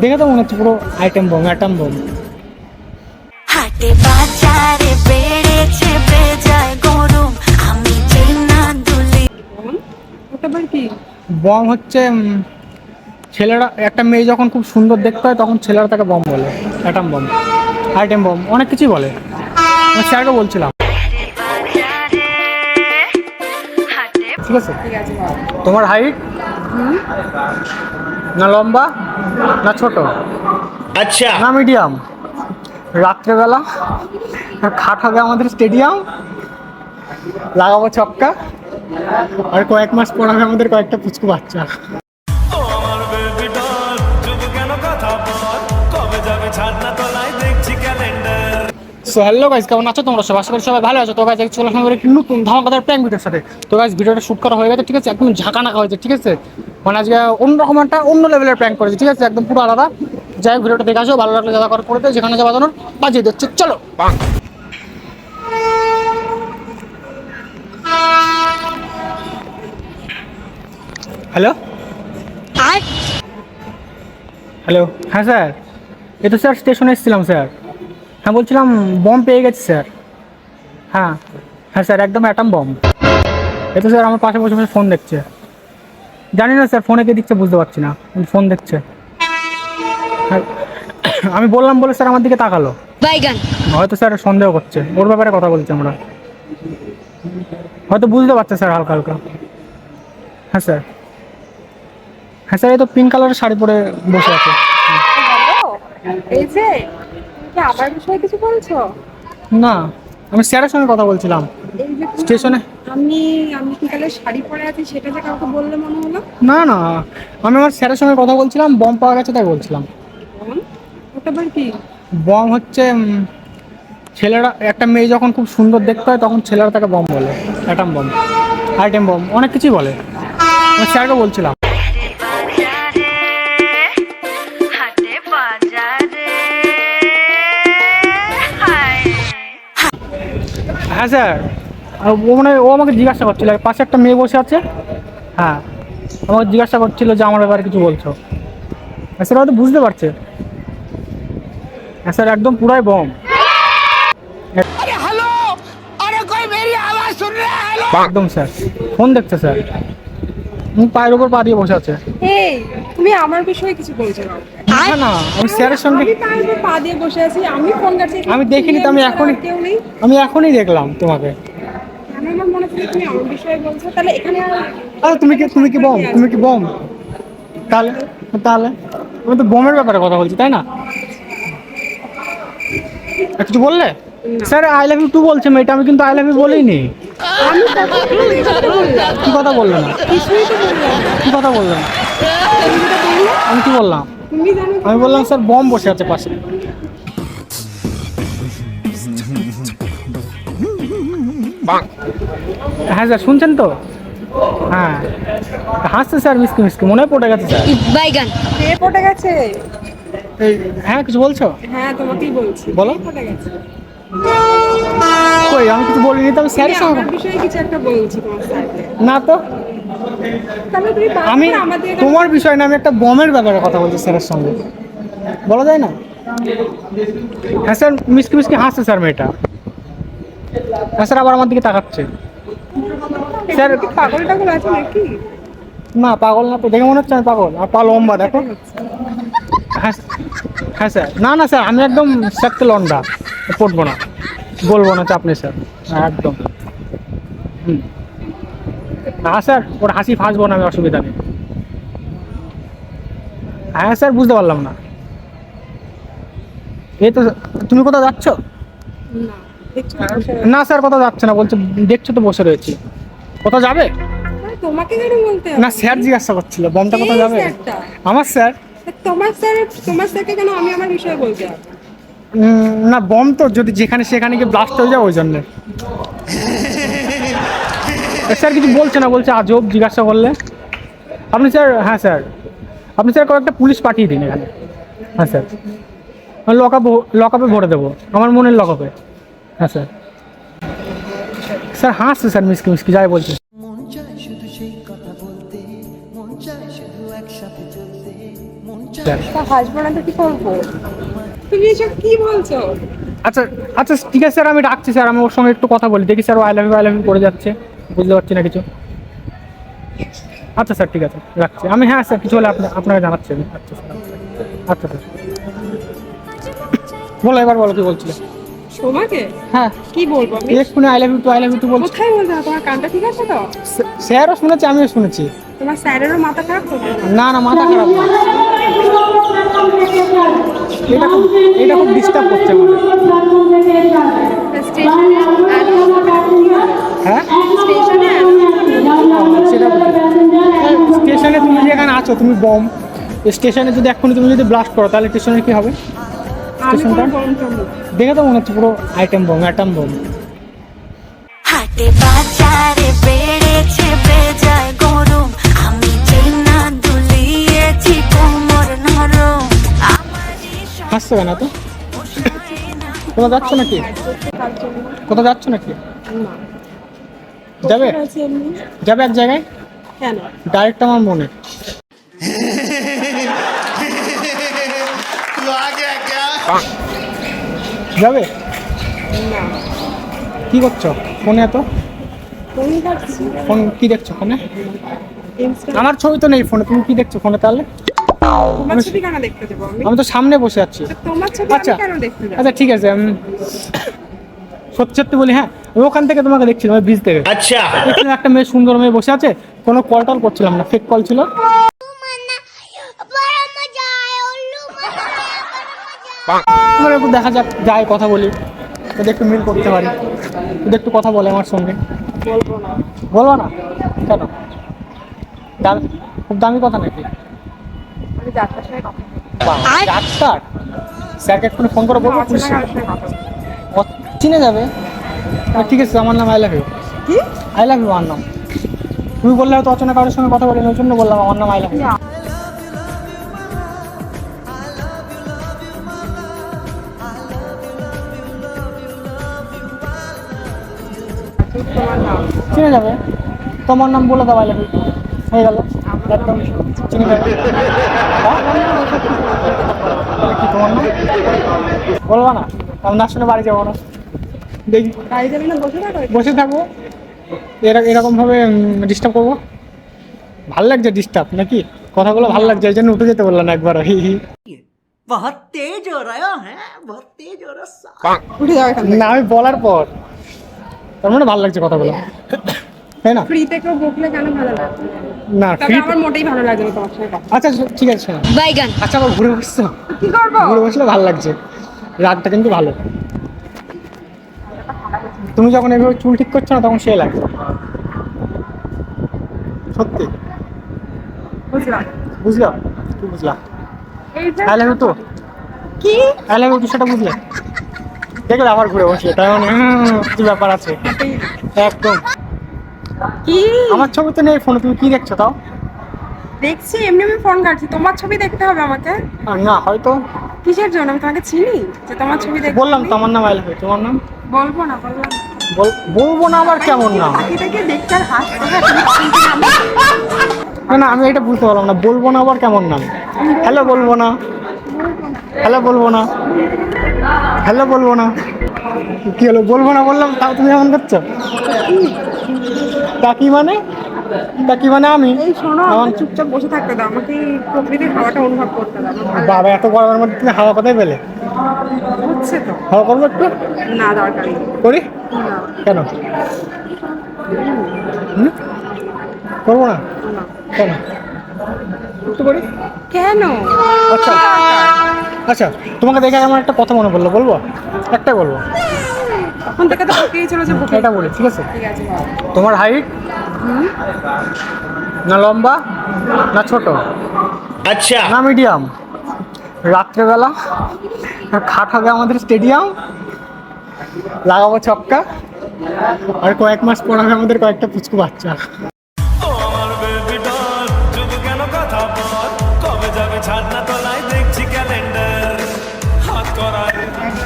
দেখে তো মনে হচ্ছে পুরো আইটেম বম অ্যাটাম বম হাটে বাজারে বেড়েছে বেজায় গরম আমি যে দুলি। ওটা কি? বম হচ্ছে ছেলেরা একটা মেয়ে যখন খুব সুন্দর দেখতে হয় তখন ছেলেরা তাকে বম বলে অ্যাটাম বম আইটেম বম অনেক কিছুই বলে। আমি স্যারকে বলছিলাম। ঠিক আছে? ঠিক আছে বল। তোমার হাইট না লম্বা না ছোট? আচ্ছা। না মিডিয়াম রাত্রেবেলা খাট হবে আমাদের স্টেডিয়াম লাগাবো ছক্কা আর কয়েক মাস পর হবে আমাদের কয়েকটা পুচকু বাচ্চা। সো হ্যালো গাইজ কেমন আছো? তোমরা সব আশা করি সবাই ভালো আছো। তো গাইজ চলে আসলাম একটি নতুন ধামাকাদার প্র্যাঙ্ক ভিডিওর সাথে। তো গাইজ ভিডিওটা শুট করা হয়ে গেছে ঠিক আছে? একদম ঝাঁকা নাকা হয়েছে ঠিক আছে? মানে আজকে অন্যরকম একটা অন্য লেভেলের প্র্যাঙ্ক করেছে ঠিক আছে? একদম পুরো আলাদা। যাই হোক ভিডিওটা দেখে আসো ভালো লাগলে যারা করে করে দেয় যেখানে যা বাজানোর বাজিয়ে দিচ্ছে চলো। হ্যালো হ্যালো হ্যাঁ স্যার। এই তো স্যার স্টেশনে এসেছিলাম স্যার হ্যাঁ বলছিলাম বম পেয়ে গেছি স্যার হ্যাঁ। হ্যাঁ স্যার একদম অ্যাটাম বম এ তো স্যার আমার পাশে বসে বসে ফোন দেখছে। জানি না স্যার ফোনে কে দিচ্ছে বুঝতে পারছি না। ফোন দেখছে। আমি বললাম বলে স্যার আমার দিকে তাকালো। হয়তো স্যার সন্দেহ করছে। ওর ব্যাপারে কথা বলছি আমরা। হয়তো বুঝতে পারছে স্যার হালকা হালকা। হ্যাঁ স্যার হ্যাঁ স্যার এই তো পিঙ্ক কালারের শাড়ি পরে বসে আছে। এই যে কি আমার বিষয়ে কিছু বলছো? না আমি স্যারের সঙ্গে কথা বলছিলাম। স্টেশনে। আমি আমি কি কালে শাড়ি পরে আছি সেটা যে কাউকে বললে মনে হলো? না না আমি আমার স্যারের সঙ্গে কথা বলছিলাম বম পাওয়া গেছে তাই বলছিলাম। বল। ওটা আবার কি? বম হচ্ছে ছেলেরা একটা মেয়ে যখন খুব সুন্দর দেখতে হয় তখন ছেলেরা তাকে বম বলে অ্যাটাম বম আইটেম বম অনেক কিছুই বলে। আমি স্যারকে বলছিলাম। হ্যাঁ স্যার। আর ও মানে ও আমাকে জিজ্ঞাসা করছিল পাশে একটা মেয়ে বসে আছে। হ্যাঁ আমাকে জিজ্ঞাসা করছিল যে আমার ব্যাপারে কিছু বলছো। হ্যাঁ স্যার হয়তো বুঝতে পারছে। হ্যাঁ স্যার একদম পুরাই বম। একদম স্যার ফোন দেখছে স্যার। পায়ের উপর পা দিয়ে বসে আছে। এই তুমি আমার বিষয়ে কিছু বলছো না না না আমি স্যারের সঙ্গে আমি পা দিয়ে বসে আছি আমি ফোন কাটছি আমি দেখিনি তো আমি এখনই আমি এখনই দেখলাম তোমাকে। তুমি তুমি কি তুমি কি বম? তুমি কি বম? তাহলে তাহলে আমি তো বোমের ব্যাপারে কথা বলছি তাই না? কিছু বললে? Sir I love you too বলছে মেয়েটা আমি কিন্তু আই লাভ ইউ বলিনি। আমি কথা কথা বললাম। কি কথা বললে না? বললাম। আমি কি বললাম? আমি বললাম স্যার বম বসে আছে পাশে। হ্যাঁ স্যার শুনছেন তো? হ্যাঁ। হাসছে স্যার মিসকি মিসকি মনে পড়ে গেছে স্যার। বাইগান পড়ে গেছে? হ্যাঁ কিছু বলছো? হ্যাঁ তোমাকেই বলছি। বলো। পড়ে গেছে? কই আমি কিছু বলিনি তবে আমি স্যারের সঙ্গে বিষয়ে কিছু একটা বলছি না তো? আমি তোমার বিষয় না আমি একটা বমের ব্যাপারে কথা বলছি স্যারের সঙ্গে। বলা যায় না? হ্যাঁ স্যার মিসকি মিসকি হাসছে স্যার মেয়েটা। হ্যাঁ স্যার আবার আমার দিকে তাকাচ্ছে। স্যার কি পাগল টাগল আছে নাকি? না পাগল না তো দেখে মনে হচ্ছে আমি পাগল। আর পা লম্বা দেখো। হ্যাঁ হ্যাঁ স্যার। না না স্যার আমি একদম স্যারকে লন্ডা পড়ব না। বলব না চাপ নেই স্যার। একদম। হুম। না স্যার ওর হাসি ফাঁসবো না আমি অসুবিধা নেই। হ্যাঁ স্যার বুঝতে পারলাম না। এই তো তুমি কোথাও যাচ্ছ? না স্যার কোথাও যাচ্ছে না বলছে দেখছ তো বসে রয়েছি। কোথাও যাবে? তোমাকে? না স্যার জিজ্ঞাসা করছিল বমটা কোথাও যাবে? আমার স্যার। তোমার স্যার, তোমার স্যারকে কেন আমি আমার বিষয়ে বলতে না বম তো, যদি যেখানে সেখানে গিয়ে ব্লাস্ট হয়ে যায়, ওই জন্যে। স্যার কিছু বলছে না, বলছে আজব, জিজ্ঞাসা করলে। আপনি স্যার হ্যাঁ স্যার। আপনি স্যার কয়েকটা পুলিশ পাঠিয়ে দিন এখানে। হ্যাঁ স্যার। লকআপ লকআপে ভরে দেবো। আমার মনের লকআপে হ্যাঁ স্যার। স্যার, হাসছে, স্যার, মিসকি মিসকি, যাই বলছে। তা হাসবো না তো কি করব? তুমি এসব কি বলছো? আচ্ছা আচ্ছা ঠিক আছে স্যার আমি রাখছি স্যার আমি ওর সঙ্গে একটু কথা বলি। দেখি sir I love you I love you করে যাচ্ছে। বুঝতে পারছি না কিছু। আচ্ছা স্যার ঠিক আছে রাখছি। আমি হ্যাঁ স্যার কিছু হলে আপনি- আপনাকে জানাচ্ছি আমি। আচ্ছা স্যার আচ্ছা স্যার। বলো এবার বলো কি বলছিলে? তোমাকে হ্যাঁ। কি বলব আমি? এক্ষুনি I love you too I love you too বলছি। কোথায় হবে? তোমার কানটা ঠিক আছে তো? স্যারও শুনেছে আমিও শুনেছি। তোমার স্যারেরও মাথা খারাপ না না মাথা খারাপ না। এটা খুব এটা খুব ডিস্টার্ব করছে স্টেশনে হ্যাঁ? স্টেশনে সেটা স্টেশনে তুমি যেখানে আছো তুমি বম স্টেশনে যদি এক্ষুনি তুমি যদি ব্লাস্ট করো তাহলে স্টেশনে কি হবে? স্টেশনটা? দেখে তো মনে হচ্ছে পুরো আইটেম বম অ্যাটাম বম হাটে বাজারে হাসছো কেন তো কোথাও যাচ্ছ নাকি? কোথাও যাচ্ছ নাকি? না যাবে। যাবে এক জায়গায়? কেন? ডাইরেক্ট আমার মনে। যাবে? না। কি করছ? ফোনে এত? ফোন কি দেখছ ফোনে? আমার ছবি তো নেই ফোনে তুমি কি দেখছ ফোনে তাহলে? আমি তো সামনে বসে আছি। আচ্ছা আচ্ছা, আচ্ছা ঠিক আছে আমি সত্যি সত্যি বলি হ্যাঁ ওখান থেকে তোমাকে দেখছিলাম ব্রিজ থেকে। আচ্ছা। দেখছিলাম একটা মেয়ে সুন্দর মেয়ে বসে আছে কোনো কল টল করছিলাম না ফেক কল ছিল। তোমার দেখা যাক যায় কথা বলি। যদি একটু মিল করতে পারি। যদি একটু কথা বলে আমার সঙ্গে। বলব না? কেন? দাম খুব দামি কথা নাকি? কথা ডাক্তার স্যারকে ফোন করে বলব পুলিশ। চিনে যাবে? ঠিক আছে আমার নাম আই লাভ ইউ কি? আই লাভ ইউ আমার নাম। তুমি বললে হয়তো অচেনা কারোর সঙ্গে কথা বলি ওই জন্য বললাম আমার নাম আই লাভ ইউ তোমার নাম চিনে যাবে? তোমার নাম বলে দাও আই লাভ ইউ হয়ে গেল। বলব না আমি না শুনে বাড়ি যাব না দেখি বসে থাকব এরকমভাবে ডিস্টার্ব করব। ভালো লাগছে ডিস্টার্ব নাকি? কথাগুলো ভালো লাগছে এই জন্য উঠে যেতে বললাম একবার হি হি। না আমি বলার পর। তার মানে ভালো লাগছে কথাগুলো। তাই না? ফ্রিতে কেউ বকলে কেন ভালো লাগে? না ফ্রি আমার মোটেই ভালো লাগে না তোমার সঙ্গে কথা। আচ্ছা ঠিক আছে শোনো। বাইগান আচ্ছা আবার ঘুরে বসছো? কি করব? ঘুরে বসলে ভালো লাগছে। রাতটা কিন্তু ভালো। তুমি যখন এভাবে চুল ঠিক করছ না তখন সে লাগছে। সত্যি? বুঝলাম। বুঝলাম? কি বুঝলাম? আই লাভ তো কি? আই লাভ ইউ সেটা বুঝলে দেখলে আবার ঘুরে বসলে তার মানে ব্যাপার আছে? একদম। কি আমার ছবি তো নেই ফোনে তুমি কি দেখছ তাও? দেখছি এমনি আমি ফোন কাটছি তোমার ছবি দেখতে হবে আমাকে। না হয়তো। কিসের জন্য? আমি তোমাকে চিনি যে তোমার ছবি দেখতে বললাম? তো আমার নাম আই লাভ তোমার নাম? বলব না বললাম বলব না আবার কেমন নাম? তাকে দেখতে আর হাসতে না না আমি এটা বুঝতে পারলাম না। বলব না আবার কেমন নাম? হ্যালো বলব না। হ্যালো বলব না। হ্যালো বলব না। কি হলো বলব না বললাম তাও তুমি এমন করছ? তা কি মানে? তা কি মানে আমি। এই শোনো আমার চুপচাপ বসে থাকতে দাও। আমাকে প্রকৃতির হাওয়াটা অনুভব করতে দাও। বাবা এত গরমের মধ্যে তুমি হাওয়া কোথায় পেলে? হচ্ছে তো। হাওয়া করব একটু না দরকার করি? কেন? করব না? না। কেন? একটু করি? কেন? আচ্ছা। আচ্ছা তোমাকে দেখে আমার একটা কথা মনে পড়ল বলব? একটাই বলব? তখন থেকে তো বকেই যে বকে এটা বলে ঠিক আছে? ঠিক আছে তোমার হাইট না লম্বা? না ছোট? আচ্ছা। না মিডিয়াম রাত্রেবেলা খাট হবে আমাদের স্টেডিয়াম লাগাবো ছক্কা আর কয়েক মাস পর হবে আমাদের কয়েকটা পুচকু বাচ্চা।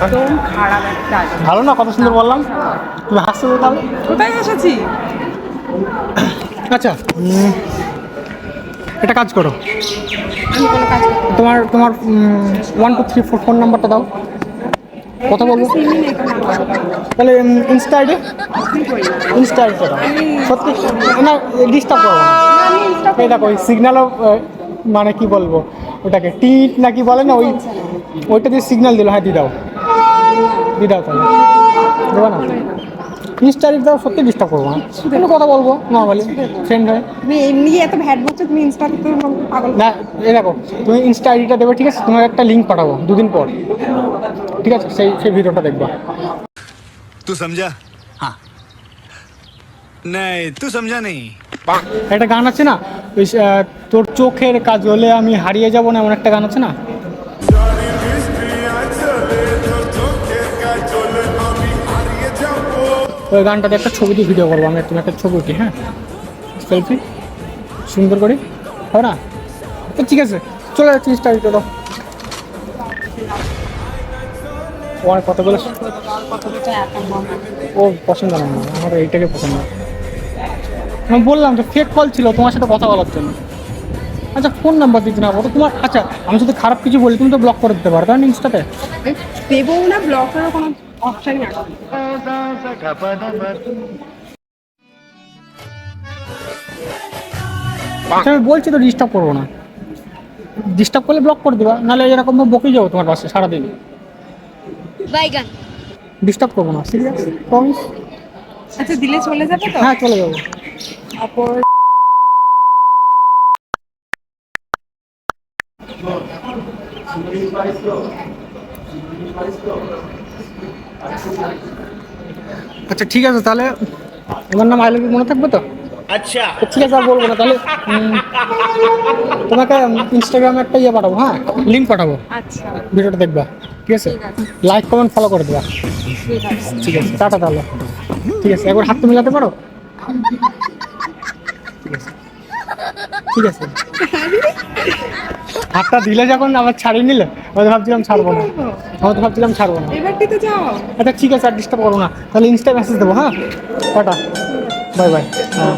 একদম খারাপ একটা ভালো না? কত সুন্দর বললাম। তুমি হাসতে তো তাহলে? কোথায় এসেছি? আচ্ছা একটা কাজ করো। তোমার তোমার one two three four phone নাম্বারটা দাও। কথা বলব? তাহলে ইনস্টা আইডি ইনস্টা আইডিটা দাও। সত্যি? না ডিস্টার্ব করব না এই দেখো ওই সিগন্যালও মানে কি বলব? ওটাকে টিট না কি বলে না ওই ওইটা দিয়ে সিগন্যাল দিল। হ্যাঁ দি দাও। এটাও চলে দেবো না। ইনস্টা রিপ দাও সত্যি ডিস্টার্ব করব। না কোনো কথা বলব নর্মালি ফ্রেন্ড হয়ে। তুমি এমনি এত ভ্যাট বলছো তুমি ইনস্টা পাগল। না এ দেখো তুমি ইনস্টা আইডিটা দেবে ঠিক আছে? তোমার একটা লিঙ্ক পাঠাবো দুদিন পর। ঠিক আছে? সেই সেই ভিডিওটা দেখবা। তুই সমঝা হ্যাঁ নাই তুই সমঝা নেই একটা গান আছে না? তোর চোখের কাজ হলে আমি হারিয়ে যাব না এমন একটা গান আছে না? ওই গানটাতে একটা ছবি দিয়ে ভিডিও করব, আমি তুমি একটা ছবি উঠি হ্যাঁ? সেলফি সুন্দর করে? হবে না ঠিক আছে, চলে যাচ্ছি স্টাইল চলো। আমার কতগুলো? ও, পছন্দ না আমার। এইটাকে পছন্দ আমি বললাম তো ফেক কল ছিল, তোমার সাথে কথা বলার জন্য। আচ্ছা ফোন নাম্বার দিতে না তোমার আচ্ছা আমি যদি খারাপ কিছু বলি, তুমি তো ব্লক করে দিতে পারো, তাই না ইনস্টাতে দেবো না ব্লক করার কোনো অপশনই আচ্ছা আমি বলছি তো ডিস্টার্ব করব না। ডিস্টার্ব করলে ব্লক করে দেবা নাহলে এরকম বকে যাব তোমার পাশে সারাদিন। বাইগান। ডিস্টার্ব করব না সিরিয়াস প্রমিস আচ্ছা দিলে চলে যাবে তো? হ্যাঁ চলে যাব। তারপর আচ্ছা ঠিক আছে তাহলে আমার নাম আইলাভি মনে থাকবে তো? আচ্ছা। ঠিক আছে আর বলব না তাহলে তোমাকে ইনস্টাগ্রামে একটা ইয়ে পাঠাবো হ্যাঁ? লিঙ্ক পাঠাবো। আচ্ছা। ভিডিওটা দেখবা ঠিক আছে? লাইক কমেন্ট ফলো করে দেবা। ঠিক আছে। টাটা তাহলে। ঠিক আছে একবার হাত মিলাতে পারো? ঠিক আছে। হাতটা দিলে যখন আবার ছাড়িয়ে নিলে আমি তো ভাবছিলাম ছাড়বো না। আমি তো ভাবছিলাম ছাড়বো না। আচ্ছা ঠিক আছে আর ডিস্টার্ব করব না। তাহলে ইনস্টা মেসেজ দেবো হ্যাঁ? টাটা। Bye bye. হ্যাঁ।